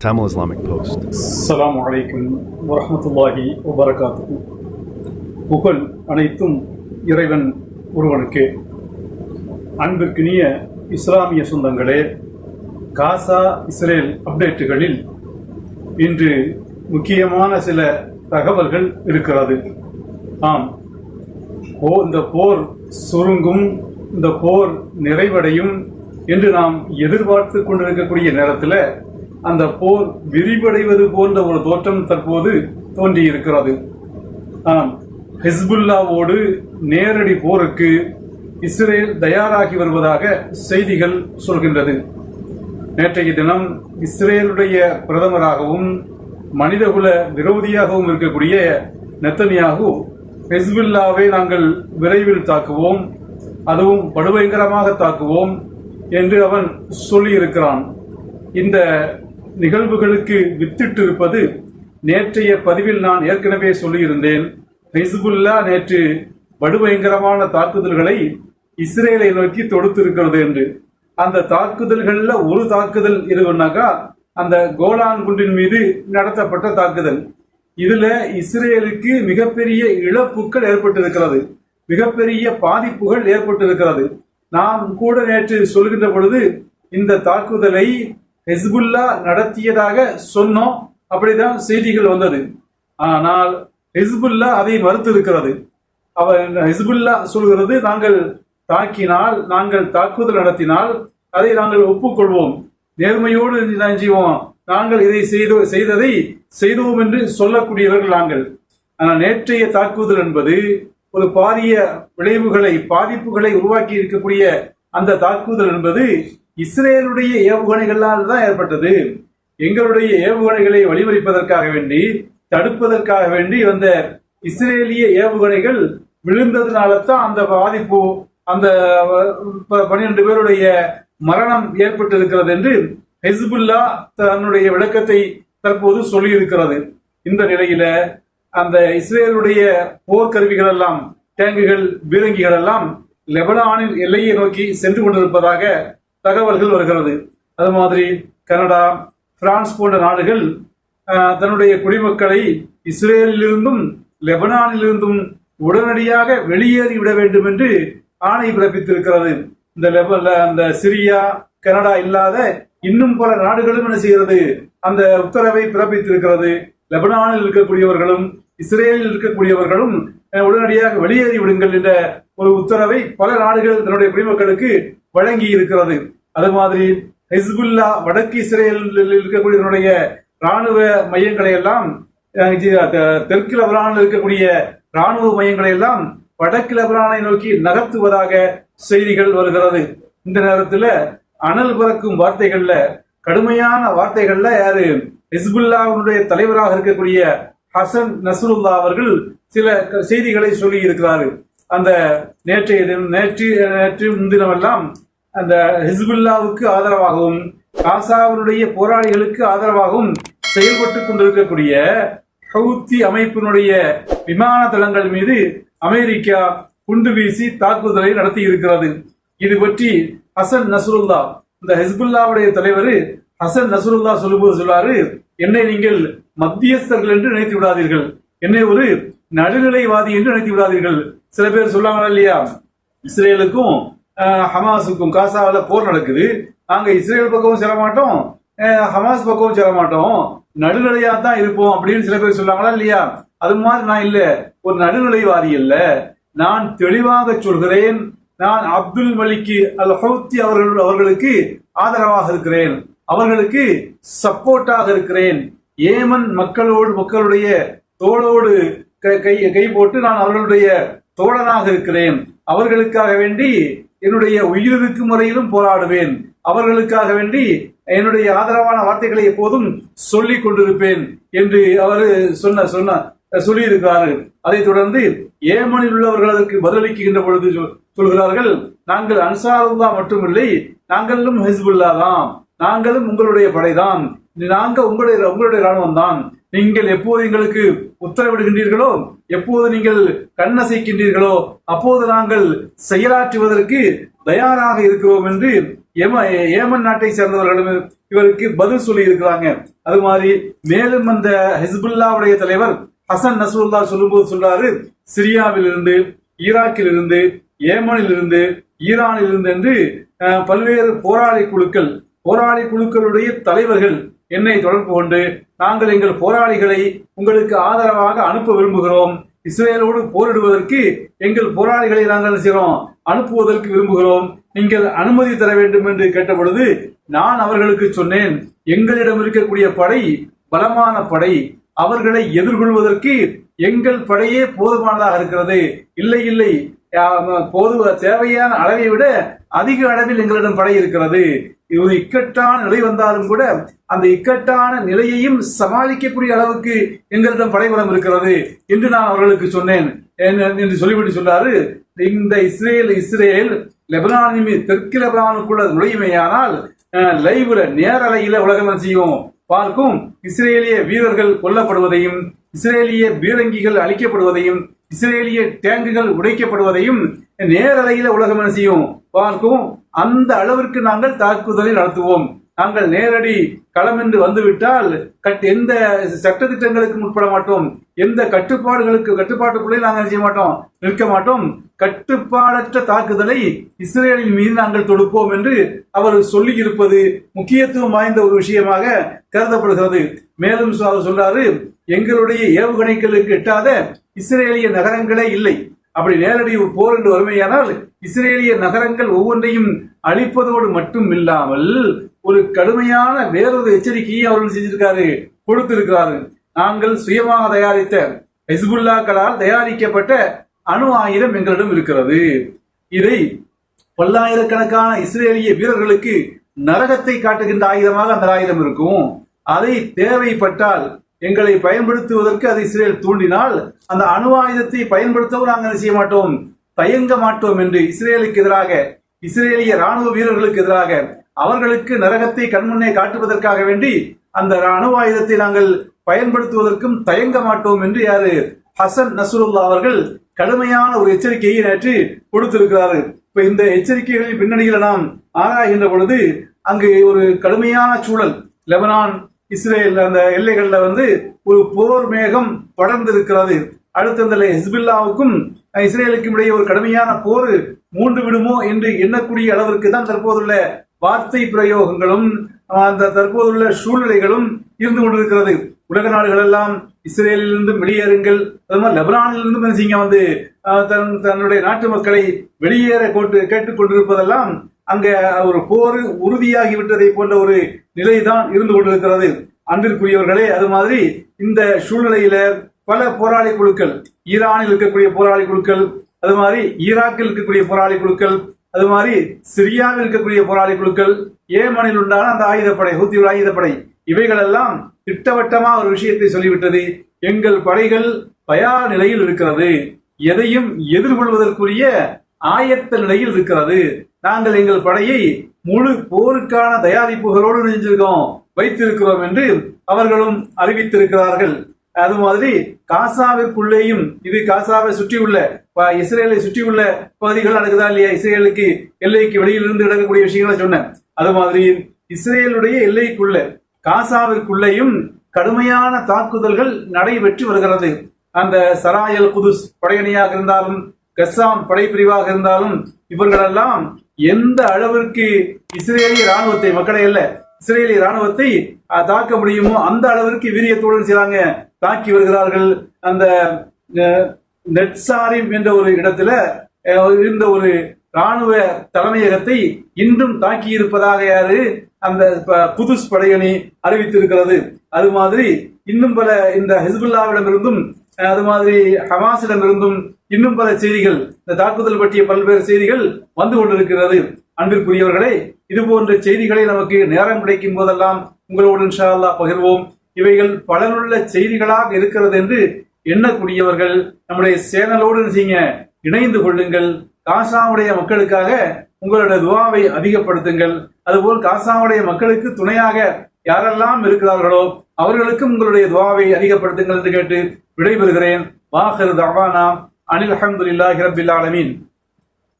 Tamil Islamic Post. அஸ்ஸலாமு அலைக்கும் வரஹ்மத்துல்லாஹி வபரகாத்துஹு புகழ் அனைத்தும் இறைவன் ஒருவனுக்கே. அன்பிற்கினிய இஸ்லாமிய சொந்தங்களே காசா இஸ்ரேல் அப்டேட்டுகளில் இன்று முக்கியமான சில தகவல்கள் இருக்கிறது. ஆம். ஓ இந்த போர் சுருங்கும் இந்த போர் நிறைவடையும் என்று நாம் எதிர்பார்த்து கொண்டிருக்கக்கூடிய நேரத்தில் அந்த போர் விரிவடைவது போன்ற ஒரு தோற்றம் தற்போது தோன்றியிருக்கிறது. ஆம் ஹிஸ்புல்லாவோடு நேரடி போருக்கு இஸ்ரேல் தயாராகி வருவதாக செய்திகள் சொல்கின்றது. நேற்றைய தினம் இஸ்ரேலுடைய பிரதமராகவும் மனிதகுல விரோதியாகவும் இருக்கக்கூடிய நெத்தனியாகு ஹெஸ்புல்லாவை நாங்கள் விரைவில் தாக்குவோம் அதுவும் படுபயங்கரமாக தாக்குவோம் என்று அவன் சொல்லியிருக்கிறான். இந்த நிகழ்வுகளுக்கு வித்திட்டிருப்பது நேற்றைய பதிவில் நான் ஏற்கனவே சொல்லியிருந்தேன். ஹிஸ்புல்லா நேற்று படுபயங்கரமான தாக்குதல்களை இஸ்ரேலை நோக்கி தொடுத்திருக்கிறது என்று. அந்த தாக்குதல்களில் ஒரு தாக்குதல் எதுவுன்னாக்கா அந்த கோலான் குண்டின் மீது நடத்தப்பட்ட தாக்குதல். இதுல இஸ்ரேலுக்கு மிகப்பெரிய இழப்புகள் ஏற்பட்டிருக்கிறது. மிகப்பெரிய பாதிப்புகள் ஏற்பட்டிருக்கிறது. நாம் கூட நேற்று சொல்கின்ற பொழுது இந்த தாக்குதலை ஹெஸ்புல்லா நடத்தியதாக சொன்னோம். அப்படிதான் செய்திகள் வந்தது. ஆனால் ஹெஸ்புல்லா அதை மறுத்திருக்கிறது. அவர் ஹெஸ்புல்லா சொல்கிறது நாங்கள் தாக்கினால் நாங்கள் தாக்குதல் நடத்தினால் அதை நாங்கள் ஒப்புக்கொள்வோம். நேர்மையோடு நான் செய்வோம் நாங்கள் இதை செய்து செய்ததை செய்தோம் என்று சொல்லக்கூடியவர்கள் நாங்கள். ஆனால் நேற்றைய தாக்குதல் என்பது ஒரு பாரிய விளைவுகளை பாதிப்புகளை உருவாக்கி இருக்கக்கூடிய அந்த தாக்குதல் என்பது இஸ்ரேலுடைய ஏவுகணைகளால் தான் ஏற்பட்டது. எங்களுடைய ஏவுகணைகளை வழிமறிப்பதற்காக வேண்டி தடுப்பதற்காக வேண்டி வந்த இஸ்ரேலிய ஏவுகணைகள் விழுந்ததுனால தான் அந்த பாதிப்பு அந்த பன்னிரண்டு பேருடைய மரணம் ஏற்பட்டிருக்கிறது என்று ஹெஸ்புல்லா தன்னுடைய விளக்கத்தை தற்போது சொல்லியிருக்கிறது. இந்த நிலையில அந்த இஸ்ரேலுடைய போர்க்கருவிகள் எல்லாம் டேங்குகள் பீரங்கிகள் எல்லாம் லெபனானின் எல்லையை நோக்கி சென்று கொண்டிருப்பதாக தகவல்கள் வருகிறது. அது மாதிரி கனடா பிரான்ஸ் போன்ற நாடுகள் தன்னுடைய குடிமக்களை இஸ்ரேலிலிருந்தும் லெபனானிலிருந்தும் உடனடியாக வெளியேறி விட வேண்டும் என்று ஆணை பிறப்பித்திருக்கிறது. இந்த லெப அந்த சிரியா கனடா இல்லாத இன்னும் பல நாடுகளும் என்ன செய்கிறது? அந்த உத்தரவை பிறப்பித்திருக்கிறது. லெபனானில் இருக்கக்கூடியவர்களும் இஸ்ரேலில் இருக்கக்கூடியவர்களும் உடனடியாக வெளியேறி விடுங்கள் என்ற ஒரு உத்தரவை பல நாடுகள் தன்னுடைய குடிமக்களுக்கு வழங்கி இருக்கிறது அது மாதிரி ஹிஸ்புல்லா வடக்கு இஸ்ரேலில் இருக்கக்கூடியவருடைய ராணுவ மையங்களை எல்லாம் தெற்கு லெபனானில் இருக்கக்கூடிய ராணுவ மையங்களை எல்லாம் வடக்கு லெபனானை நோக்கி நகர்த்துவதாக செய்திகள் வருகிறது. இந்த நேரத்தில் அனல் பறக்கும் வார்த்தைகள்ல கடுமையான வார்த்தைகள்ல யாரு? ஹிஸ்புல்லாவுடைய தலைவராக இருக்கக்கூடிய ஹசன் நசருல்லா அவர்கள் சில க- செய்திகளை சொல்லி இருக்கிறார்கள் அந்த நேற்றைய தினம் நேற்று நேற்று முன்தினமெல்லாம் அந்த ஹிஸ்புல்லாவுக்கு ஆதரவாகவும் காசாவினுடைய போராளிகளுக்கு ஆதரவாகவும் செயல்பட்டு கொண்டிருக்கக்கூடிய ஹவுத்தி அமைப்பினுடைய விமான தளங்கள் மீது அமெரிக்கா குண்டு வீசி தாக்குதலை நடத்தி இருக்கிறது இது பற்றி ஹசன் நசருல்லா இந்த ஹிஸ்புல்லாவுடைய தலைவர் ஹசன் நசருல்லா சொல்லும்போது சொல்லாரு என்னை நீங்கள் மத்தியஸ்தர்கள் என்று நினைத்து விடாதீர்கள். என்னை ஒரு நடுநிலைவாதி என்று நினைத்து விடாதீர்கள். சில பேர் சொல்லாங்களா இல்லையா? இஸ்ரேலுக்கும் ஹமாஸுக்கும் காசாவில் போர் நடக்குது. நாங்கள் இஸ்ரேல் பக்கமும் செல்ல மாட்டோம். ஹமாஸ் பக்கமும் செல்ல மாட்டோம். நடுநிலையா தான் இருப்போம் அப்படின்னு சில பேர் சொல்றாங்களா இல்லையா? அது மாதிரி நான் இல்ல. ஒரு நடுநிலைவாதி இல்ல நான் தெளிவாக சொல்கிறேன். நான் அப்துல் மலிக்கு அல் ஹவுத்தி அவர்கள் அவர்களுக்கு ஆதரவாக இருக்கிறேன். அவர்களுக்கு சப்போர்ட்டாக இருக்கிறேன். ஏமன் மக்களோடு மக்களுடைய தோளோடு கை- கை கை போட்டு நான் அவர்களுடைய தோழனாக இருக்கிறேன். அவர்களுக்காக வேண்டி என்னுடைய உயிருக்கு முறையிலும் போராடுவேன். அவர்களுக்காக வேண்டி என்னுடைய ஆதரவான வார்த்தைகளை எப்போதும் சொல்லி கொண்டிருப்பேன் என்று அவர் சொன்ன சொன்ன சொல்லியிருக்கிறார்கள் அதைத் தொடர்ந்து ஏமனில் உள்ளவர்கள் அதற்கு பதிலளிக்கின்ற பொழுது சொல்- சொல்கிறார்கள் நாங்கள் அன்சாருல்லா மட்டுமில்லை நாங்களும் ஹிஸ்புல்லா தான். நாங்களும் உங்களுடைய படைதான். நாங்க உங்களுடைய உங்களுடைய ராணுவம் தான் நீங்கள் எப்போது எங்களுக்கு உத்தரவிடுகின்றீர்களோ எப்போது நீங்கள் கண்ணசைக்கின்றீர்களோ அப்போது நாங்கள் செயலாற்றுவதற்கு தயாராக இருக்கிறோம் என்று ஏம ஏமன் நாட்டை சேர்ந்தவர்களும் இவருக்கு பதில் சொல்லி இருக்கிறாங்க அது மாதிரி மேலும் அந்த ஹிஸ்புல்லாவுடைய தலைவர் ஹசன் நஸ்ருல்லா சொல்லும்போது சொல்றாரு சிரியாவில் இருந்து ஈராக்கில் இருந்து ஏமனில் இருந்து ஈரானில் இருந்து என்று பல்வேறு போராளி குழுக்கள் போராளி குழுக்களுடைய தலைவர்கள் என்னை தொடர்பு கொண்டு நாங்கள் எங்கள் போராளிகளை உங்களுக்கு ஆதரவாக அனுப்ப விரும்புகிறோம். இஸ்ரேலோடு போரிடுவதற்கு எங்கள் போராளிகளை நாங்கள் செய்கிறோம்? அனுப்புவதற்கு விரும்புகிறோம். நீங்கள் அனுமதி தர வேண்டும் என்று கேட்டபொழுது நான் அவர்களுக்கு சொன்னேன் எங்களிடம் இருக்கக்கூடிய படை பலமான படை. அவர்களை எதிர்கொள்வதற்கு எங்கள் படையே போதுமானதாக இருக்கிறது. இல்லை இல்லை. போது தேவையான அளவை விட அதிக அளவில் எங்களிடம் படை இருக்கிறது. ஒரு இக்கட்டான நிலை வந்தாலும் கூட அந்த இக்கட்டான நிலையையும் சமாளிக்கக்கூடிய அளவுக்கு எங்களிடம் படைபலம் இருக்கிறது என்று நான் அவர்களுக்கு சொன்னேன். என்று சொல்லிவிட்டு சொன்னாரு இந்த இஸ்ரேல் இஸ்ரேல் லெபனானின் தெற்கு லெபனானுக்குள்ள நுழையுமையானால் லைவ்ல நேரலையில உலகம் என்ன செய்யும்? பார்க்கும் இஸ்ரேலிய வீரர்கள் கொல்லப்படுவதையும் இஸ்ரேலிய பீரங்கிகள் அழிக்கப்படுவதையும் இஸ்ரேலிய டேங்குகள் உடைக்கப்படுவதையும் நேரலையில உலகம் என்ன செய்யும்? பார்க்கும். அந்த அளவிற்கு நாங்கள் தாக்குதலை நடத்துவோம். நாங்கள் நேரடி களம் என்று வந்துவிட்டால் கட் எந்த சட்டத்திட்டங்களுக்கு உட்பட மாட்டோம்? எந்த கட்டுப்பாடுகளுக்கு கட்டுப்பாட்டுக்குள்ளே நாங்கள் செய்ய மாட்டோம்? நிற்க மாட்டோம். கட்டுப்பாடற்ற தாக்குதலை இஸ்ரேலின் மீது நாங்கள் தொடுப்போம் என்று அவர் சொல்லி இருப்பது முக்கியத்துவம் வாய்ந்த ஒரு விஷயமாக கருதப்படுகிறது. மேலும் அவர் சொல்றாரு எங்களுடைய ஏவுகணைகளுக்கு எட்டாத இஸ்ரேலிய நகரங்களே இல்லை. அப்படி நேரடி போர் என்று வறுமையானால் இஸ்ரேலிய நகரங்கள் ஒவ்வொன்றையும் அழிப்பதோடு மட்டும் இல்லாமல் ஒரு கடுமையான வேறொரு எச்சரிக்கையை அவர்கள் செஞ்சிருக்காரு கொடுத்திருக்கிறாரு. நாங்கள் சுயமாக தயாரித்த ஹெஸ்புல்லாக்களால் தயாரிக்கப்பட்ட அணு ஆயுதம் எங்களிடம் இருக்கிறது. இதை பல்லாயிரக்கணக்கான இஸ்ரேலிய வீரர்களுக்கு நரகத்தை காட்டுகின்ற ஆயுதமாக அந்த ஆயுதம் இருக்கும். அதை தேவைப்பட்டால் எங்களை பயன்படுத்துவதற்கு அதை இஸ்ரேல் தூண்டினால் அந்த அணு ஆயுதத்தை பயன்படுத்தவும் நாங்கள் செய்ய மாட்டோம்? தயங்க மாட்டோம் என்று இஸ்ரேலுக்கு எதிராக இஸ்ரேலிய ராணுவ வீரர்களுக்கு எதிராக அவர்களுக்கு நரகத்தை கண்முன்னே காட்டுவதற்காக வேண்டி அந்த அணு ஆயுதத்தை நாங்கள் பயன்படுத்துவதற்கும் தயங்க மாட்டோம் என்று யாரு ஹசன் நஸ்ருல்லா அவர்கள் கடுமையான ஒரு எச்சரிக்கையை நேற்று கொடுத்திருக்கிறார்கள் இப்ப இந்த எச்சரிக்கைகளின் பின்னணியில நாம் ஆராய்கின்ற பொழுது அங்கு ஒரு கடுமையான சூழல். லெபனான் இஸ்ரேல் அந்த எல்லைகள்ல வந்து ஒரு போர் மேகம் படர்ந்து இருக்கிறது அடுத்து அந்த ஹிஸ்பில்லாவுக்கும் இஸ்ரேலுக்கும் இடையே ஒரு கடுமையான போர் மூண்டு விடுமோ என்று எண்ணக்கூடிய அளவிற்கு தான் தற்போதுள்ள வார்த்தை பிரயோகங்களும் அந்த தற்போதுள்ள சூழ்நிலைகளும் இருந்து கொண்டிருக்கிறது. உலக நாடுகள் எல்லாம் இஸ்ரேலிலிருந்து வெளியேறுங்கள். அது மாதிரி லெபனானிலிருந்து என்ன வந்து தன் தன்னுடைய நாட்டு மக்களை வெளியேற கொண்டு கேட்டுக்கொண்டிருப்பதெல்லாம் அங்க ஒரு போர் உறுதியாகி விட்டதை போன்ற ஒரு நிலைதான் இருந்து கொண்டிருக்கிறது. அன்பிற்குரியவர்களே அது மாதிரி இந்த சூழ்நிலையில பல போராளி குழுக்கள் ஈரானில் இருக்கக்கூடிய போராளி குழுக்கள் அது மாதிரி ஈராக்கில் இருக்கக்கூடிய போராளி குழுக்கள் அது மாதிரி சிரியாவில் இருக்கக்கூடிய போராளி குழுக்கள் ஏமனில் உண்டான அந்த ஆயுதப்படை ஹூத்தியுள் ஆயுதப்படை இவைகள் எல்லாம் திட்டவட்டமா ஒரு விஷயத்தை சொல்லிவிட்டது. எங்கள் படைகள் தயார் நிலையில் இருக்கிறது. எதையும் எதிர்கொள்வதற்குரிய ஆயத்த நிலையில் இருக்கிறது. நாங்கள் எங்கள் படையை முழு போருக்கான தயாரிப்புகளோடு நெஞ்சிருக்கோம் வைத்திருக்கிறோம் என்று அவர்களும் அறிவித்திருக்கிறார்கள். அது மாதிரி காசாவிற்குள்ளேயும் இது காசாவை சுற்றியுள்ள ப- இஸ்ரேலை சுற்றியுள்ள பகுதிகள் நடக்குதா இல்லையா? இஸ்ரேலுக்கு எல்லைக்கு வெளியிலிருந்து நடக்கக்கூடிய விஷயங்களை சொன்னேன். அது மாதிரி இஸ்ரேலுடைய எல்லைக்குள்ள காசாவிற்குள்ளேயும் கடுமையான தாக்குதல்கள் நடைபெற்று வருகிறது. அந்த சராயல் குதுஸ் படையணியாக இருந்தாலும் கஸ்ஸாம் படைப்பிரிவாக இருந்தாலும் இவர்களெல்லாம் எந்த அளவிற்கு இஸ்ரேலிய ராணுவத்தை மக்களை அல்ல இஸ்ரேலிய ராணுவத்தை தாக்க முடியுமோ அந்த அளவிற்கு வீரியத்துடன் செய்றாங்க தாக்கி வருகிறார்கள். அந்த நெட்சாரிம் என்ற ஒரு இடத்துல இருந்த ஒரு ராணுவ தலைமையகத்தை இன்றும் தாக்கி இருப்பதாக யாரு? அந்த ப- படையணி அறிவித்திருக்கிறது. அது மாதிரி இன்னும் பல இந்த ஹிஸ்புல்லாவிடமிருந்தும் அது மாதிரி ஹமாஸிடமிருந்தும் இன்னும் பல செய்திகள் இந்த தாக்குதல் பற்றிய பல்வேறு செய்திகள் வந்து கொண்டிருக்கிறது. அன்பிற்குரியவர்களே இது போன்ற செய்திகளை நமக்கு நேரம் கிடைக்கும் போதெல்லாம் உங்களோடு இன்ஷா பகிர்வோம். இவைகள் பலனுள்ள செய்திகளாக இருக்கிறது என்று எண்ணக்கூடியவர்கள் நம்முடைய சேனலோடு என்ன இணைந்து கொள்ளுங்கள். காசாவுடைய மக்களுக்காக உங்களுடைய துவாவை அதிகப்படுத்துங்கள். அதுபோல் காசாவுடைய மக்களுக்கு துணையாக யாரெல்லாம் இருக்கிறார்களோ அவர்களுக்கும் உங்களுடைய துவாவை அதிகப்படுத்துங்கள் என்று கேட்டு விடைபெறுகிறேன். வாஹர் தவானா அனில் அஹமதுல்லாஹி ரபில் ஆலமீன்.